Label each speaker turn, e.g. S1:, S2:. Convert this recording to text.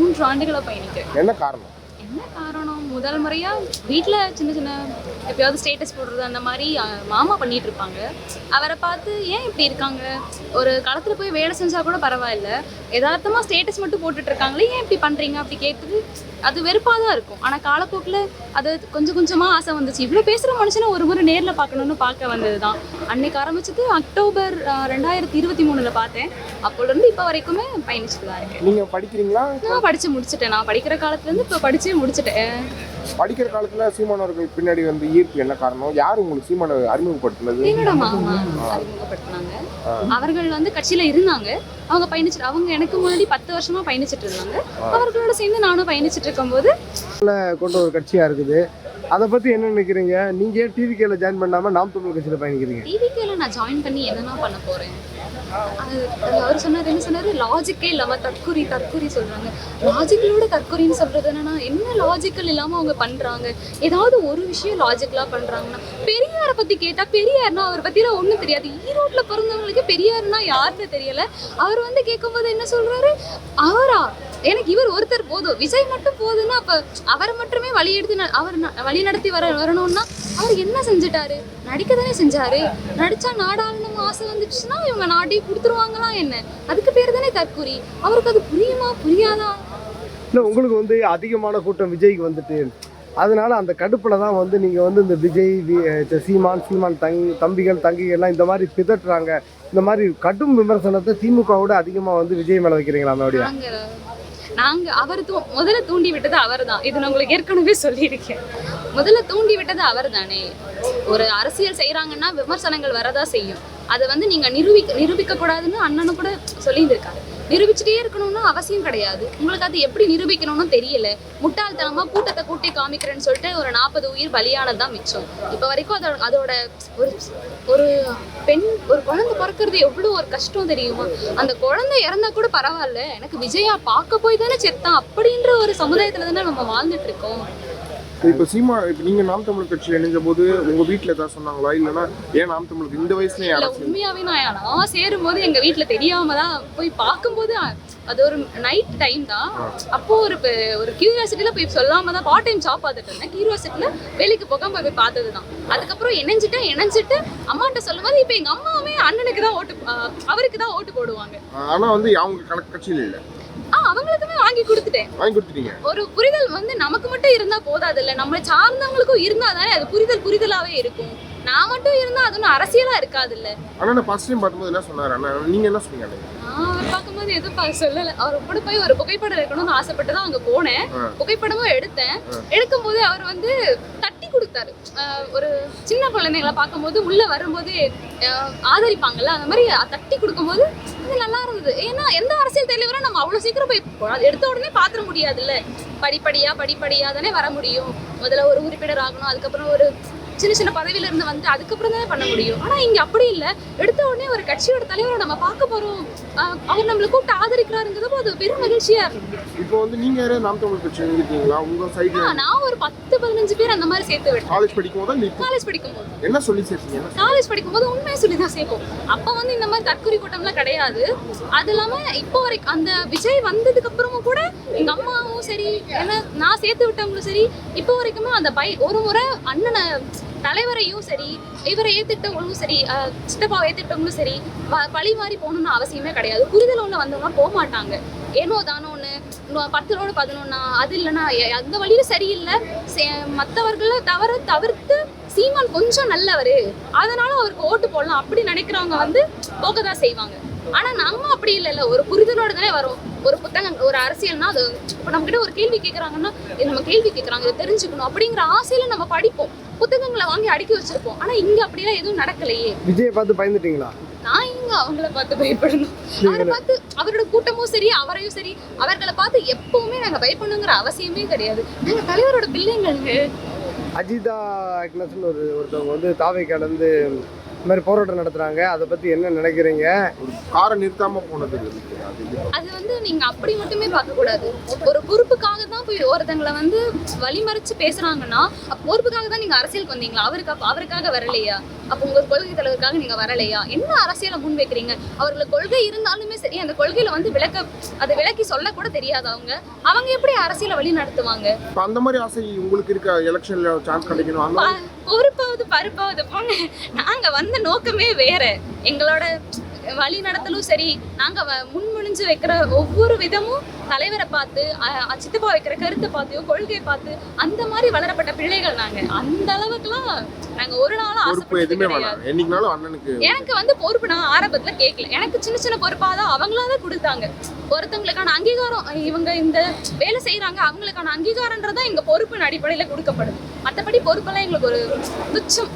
S1: மூன்று ஆண்டுகளா பயணிக்கிறேன்
S2: என்ன காரணம்?
S1: என்ன காரணம்? முதல் முறையா வீட்ல சின்ன சின்ன எப்பயாவது ஸ்டேட்டஸ் போடுறது அந்த மாதிரி மாமா பண்ணிட்டு இருப்பாங்க அவரை பார்த்து ஏன் இப்படி இருக்காங்க? ஒரு களத்துல போய் வேலை செஞ்சா கூட பரவாயில்ல. யதார்த்தமா ஸ்டேட்டஸ் மட்டும் போட்டுட்டு இருக்காங்களே ஏன் இப்படி பண்றீங்க? அப்படி கேட்டது அது வெறுப்பாக தான் இருக்கும். ஆனா காலப்போக்கில் அது கொஞ்சம் கொஞ்சமா ஆசை வந்துச்சு. இவ்வளோ பேசுற மனுஷனை ஒரு முறை நேர்ல பார்க்கணும்னு பார்க்க வந்தது தான் அன்னைக்கு ஆரம்பிச்சது அக்டோபர் ரெண்டாயிரத்தி இருபத்தி மூணுல பார்த்தேன். அப்போல இருந்து இப்போ வரைக்குமே பயணிச்சுட்டு தான் இருக்கேன்.
S2: நீங்க படிக்கிறீங்களா?
S1: நான் படிச்சு முடிச்சிட்டேன். நான் படிக்கிற காலத்துல இருந்து இப்போ படிச்சு முடிச்சிட்டேன்.
S2: படிக்கிற காலத்துல சீமான் அவர்கள் பின்னாடி வந்து ஈர்ப்பு என்ன காரணம்? யார் உங்களுக்கு சீமானை அறிமுகப்படுத்தினது?
S1: அறிமுகப்படுத்தினாங்க அவர்கள் வந்து கட்சியில இருந்தாங்க. அவங்க பயணிச்சுட்டு அவங்க எனக்கு முன்னாடி பத்து வருஷமா பயணிச்சிட்டு இருந்தாங்க. அவர்களோட சேர்ந்து நானும் பயணிச்சிட்டு இருக்கும்போது
S3: கொண்ட ஒரு கட்சியா இருக்குது. அதை பத்தி என்ன நினைக்கிறீங்க? நீங்க ஏன் டிவிகேல ஜாயின் பண்ணாம நாம் தமிழ் கட்சியில பயணிக்கிறீங்க?
S1: டிவிகேல நான் ஜாயின் பண்ணி என்னென்ன பண்ண போறேன்? அது அவர் சொன்னார் என்ன சொன்னார்? லாஜிக்கே இல்லாம தற்கொரி தற்குறி சொல்றாங்க. லாஜிக்கலோட தற்கொரின்னு சொல்றது என்னன்னா என்ன லாஜிக்கல் இல்லாம அவங்க பண்றாங்க? ஏதாவது ஒரு விஷயம் லாஜிக்கலா பண்றாங்கன்னா பெரியாரை பத்தி கேட்டா பெரியார்னா அவரை பற்றிலாம் ஒண்ணும் தெரியாது. ஈரோட்ல பிறந்தவங்களுக்கு பெரியார்னா யாருன்னு தெரியல. அவர் வந்து கேட்கும்போது என்ன சொல்றாரு? அவரா? எனக்கு இவர் ஒருத்தர் போதும். விஜய் மட்டும் போதுன்னா அப்ப அவரை மட்டுமே வழி எடுத்து அவர் வழி நடத்தி வர வரணும்னா அவர் என்ன செஞ்சுட்டாரு? நடிக்க தானே செஞ்சாரு. நடிச்சா நாடாளணும் ஆசை வந்துச்சுன்னா இவங்க நாட்டையும் கொடுத்துருவாங்களா என்ன? அதுக்கு பேர் தானே தற்குறி அவருக்கு அது புரியுமா? புரியாதா?
S3: இல்ல உங்களுக்கு வந்து அதிகமான கூட்டம் விஜய்க்கு வந்துட்டு அதனால அந்த கடுப்புல தான் வந்து நீங்க வந்து இந்த விஜய் சீமான் சீமான் தங் தம்பிகள் தங்கிகள்லாம் இந்த மாதிரி பிதட்டுறாங்க. இந்த மாதிரி கடும் விமர்சனத்தை திமுகவோட அதிகமா வந்து விஜய் மேல வைக்கிறீங்களா மறுபடியும்?
S1: நாங்கள் அவர் தூ முதல்ல தூண்டி விட்டது அவர் தான் இது நான் உங்களுக்கு ஏற்கனவே சொல்லியிருக்கேன். முதல்ல தூண்டி விட்டது அவர் தானே ஒரு அரசியல் செய்கிறாங்கன்னா விமர்சனங்கள் வரதா செய்யும். அதை வந்து நீங்கள் நிரூபிக்க நிரூபிக்கக்கூடாதுன்னு அண்ணனும் கூட சொல்லியிருந்திருக்காரு. நிரூபிச்சுட்டே இருக்கணும்னு அவசியம் கிடையாது. உங்களுக்கு அது எப்படி நிரூபிக்கணும்னு தெரியல. முட்டாள்தனமா கூட்டத்தை கூட்டி காமிக்கிறேன்னு சொல்லிட்டு ஒரு நாற்பது உயிர் பலியானதுதான் மிச்சம். இப்போ வரைக்கும் அதோட அதோட ஒரு ஒரு பெண் ஒரு குழந்தை பிறக்கிறது எவ்வளோ ஒரு கஷ்டம் தெரியுமா? அந்த குழந்தை இறந்தா கூட பரவாயில்ல. எனக்கு விஜயா பார்க்க போய் தானே செத்தான். அப்படின்ற ஒரு சமுதாயத்துல தானே நம்ம வாழ்ந்துட்டு இருக்கோம்.
S2: இப்போ சீமா இப்போ நீங்க நாம் தமிழ் கட்சியில் இணைஞ்ச போது உங்க வீட்ல ஏதாவது சொன்னாங்களா? இல்லைன்னா ஏன் நாம் தமிழுக்கு இந்த அரசியல்
S1: உண்மையாவே நான் நான் சேரும் போது எங்க வீட்ல தெரியாம தான் போய் பார்க்கும்போது அது ஒரு நைட் டைம் தான். அப்போ ஒரு ஒரு கியூரியாசிட்டில போய் சொல்லாம தான் பார்ட் டைம் ஜாப் பார்த்துட்டு இருந்தேன். கியூரியாசிட்டில வேலைக்கு போகாம போய் பார்த்தது தான். அதுக்கப்புறம் இணைஞ்சிட்டேன் இணைஞ்சிட்டு அம்மாட்ட சொல்லும்போது இப்போ எங்க அம்மாவே அண்ணனுக்கு தான் ஓட்டு அவருக்கு தான் ஓட்டு போடுவாங்க.
S2: ஆனா வந்து அவங்க கணக்கு கட்சியில் இல்ல.
S1: அவங்களுக்குமே வாங்கி கொடுத்துட்டேன்.
S2: வாங்கி கொடுத்துட்டீங்க.
S1: ஒரு புரிதல் வந்து நமக்கு மட்டும் இருந்தா போதாது இல்ல நம்மளை சார்ந்தவங்களுக்கும் இருந்தா தானே அது புரிதல் புரிதலாவே இருக்கும். நான் மட்டும் இருந்தா அது ஒன்றும் அரசியலா இருக்காது இல்ல
S2: ஆனா நான் ஃபர்ஸ்ட் டைம் பார்க்கும்போது என்ன சொன்னாரு? அண்ணா நீங்க என்ன சொன்னீங்க
S1: அவர் பார்க்கும்போது எதுவும் சொல்லல. அவர் கூட போய் ஒரு புகைப்படம் எடுக்கணும்னு ஆசைப்பட்டு தான் அங்க போனேன். புகைப்படமும் எடுத்தேன். எடுக்கும்போது அவர் வந்து கொடுத்தாரு. ஒரு சின்ன குழந்தைங்களை பார்க்கும்போது உள்ள வரும்போது ஆதரிப்பாங்கல்ல அந்த மாதிரி தட்டி கொடுக்கும்போது அது நல்லா இருந்தது. ஏன்னா எந்த அரசியல் தலைவரும் நம்ம அவ்வளவு சீக்கிரம் போய் போகலாம் எடுத்த உடனே பாத்திர முடியாதுல்ல. படிப்படியா படிப்படியா தானே வர முடியும். முதல்ல ஒரு உறுப்பினர் ஆகணும் அதுக்கப்புறம் ஒரு சின்ன சின்ன பதவியில இருந்து வந்து அதுக்கப்புறம் தானே பண்ண முடியும். ஆனா இங்க அப்படி இல்ல. எடுத்த உடனே ஒரு கட்சியோட தலைவரை நம்ம பார்க்க போறோம். அவர் நம்மளை கூப்பிட்டு ஆதரிக்கிறாருங்கிறது அது பெரும் மகிழ்ச்சியா இருக்கு.
S2: இப்போ வந்து நீங்க நாம் தமிழ் கட்சி இருக்கீங்களா உங்க
S1: ஆஹ் நான் ஒரு பத்து பதினஞ்சு பேர் அந்த மாதிரி சேர்த்து விட்டேன்.
S2: காலேஜ் படிக்கும் போது
S1: காலேஜ் படிக்கும்போது
S2: என்ன சொல்லி சேர்த்தீங்க?
S1: காலேஜ் படிக்கும்போது உண்மையை சொல்லி தான் சேர்ப்போம். அப்போ வந்து இந்த மாதிரி தற்கொலை கூட்டம்லாம் கிடையாது. அது இல்லாம இப்போ வரைக்கும் அந்த விஜய் வந்ததுக்கு அப்புறமும் கூட எங்க அம்மாவும் சரி என்ன நான் சேர்த்து விட்டவங்களும் சரி இப்போ வரைக்குமே அந்த பை ஒரு முறை அண்ணனை தலைவரையும் சரி இவரை ஏத்துட்டவங்களும் சரி சித்தப்பாவை ஏத்துட்டவங்களும் சரி பழி மாறி போகணும்னு அவசியமே கிடையாது. புரிதல் ஒன்று வந்தவங்க போக மாட்டாங்க ஏனோ தானோ ஒன்று பத்துலோட பதினொன்னா அது இல்லைன்னா அந்த வழியில சரியில்லை. மற்றவர்களை தவற தவிர்த்து சீமான் கொஞ்சம் நல்லவர். அதனால அவருக்கு ஓட்டு போடலாம். அப்படி நினைக்கிறவங்க வந்து போக தான் செய்வாங்க. ஆனா நம்ம அப்படி இல்லைல்ல. ஒரு புரிதலோட தானே வரும். ஒரு புத்தகம் ஒரு அரசியல்னா அது இப்போ நம்ம கிட்ட ஒரு கேள்வி கேட்குறாங்கன்னா நம்ம கேள்வி கேட்குறாங்க இதை தெரிஞ்சுக்கணும் அப்படிங்கிற ஆசையில நம்ம படிப்போம். புத்தகங்களை வாங்கி அடுக்கி வச்சிருப்போம். ஆனா இங்க அப்படிலாம் எதுவும் நடக்கலையே.
S3: விஜயை பார்த்து பயந்துட்டீங்களா?
S1: நான் இங்க அவங்கள பார்த்து பயப்படணும்? அவரை பார்த்து அவரோட கூட்டமும் சரி அவரையும் சரி அவர்களை பார்த்து எப்பவுமே நாங்க பயப்படணுங்கிற அவசியமே கிடையாது. நாங்க தலைவரோட பிள்ளைங்க
S3: அஜிதா ஒரு ஒருத்தவங்க வந்து தாவை கலந்து இந்த மாதிரி போராட்டம் நடத்துறாங்க. அதை பத்தி என்ன நினைக்கிறீங்க?
S2: ஒரு காரை நிறுத்தாம போனது. அது
S1: வந்து நீங்க அப்படி மட்டுமே பார்க்க கூடாது. ஒரு பொறுப்புக்காக தான் போய் ஒருத்தங்களை வந்து வழிமறிச்சு பேசுறாங்கன்னா அப்ப பொறுப்புக்காக தான் நீங்க அரசியலுக்கு வந்தீங்களா? அவருக்கு அவருக்காக வரலையா? அப்ப உங்க கொள்கை தலைவருக்காக நீங்க வரலையா? என்ன அரசியலை முன் வைக்கிறீங்க அவர்களுக்கு கொள்கை இருந்தாலுமே சரி அந்த கொள்கையில வந்து விளக்க அதை விளக்கி சொல்ல கூட தெரியாது அவங்க. அவங்க எப்படி அரசியலை வழி நடத்துவாங்க?
S2: அந்த மாதிரி ஆசை உங்களுக்கு இருக்க? எலெக்ஷன்ல சான்ஸ் கிடைக்கணும்.
S1: பொறுப்பாவது பருப்பாவது போங்க. நாங்க வந்த நோக்கமே வேற. எங்களோட வழி நடத்தலும் சரி நாங்க வ- முன்மொழிஞ்சு வைக்கிற ஒவ்வொரு விதமும் தலைவரை பார்த்து சித்தப்பா வைக்கிற கருத்தை பார்த்தியோ கொள்கையை பார்த்து அந்த மாதிரி வளரப்பட்ட பிள்ளைகள் நாங்க. அந்த அளவுக்குலாம் நாங்க ஒரு நாளும்
S2: அண்ணனுக்கு
S1: எனக்கு வந்து பொறுப்பு நான் ஆரம்பத்துல கேட்கல. எனக்கு சின்ன சின்ன பொறுப்பா தான் அவங்களா தான் கொடுத்தாங்க. ஒருத்தவங்களுக்கான அங்கீகாரம் இவங்க இந்த வேலை செய்யறாங்க அவங்களுக்கான அங்கீகாரன்றதான் எங்க பொறுப்பின் அடிப்படையில கொடுக்கப்படுது. மற்றபடி பொறுப்பெல்லாம் எங்களுக்கு ஒரு துச்சம்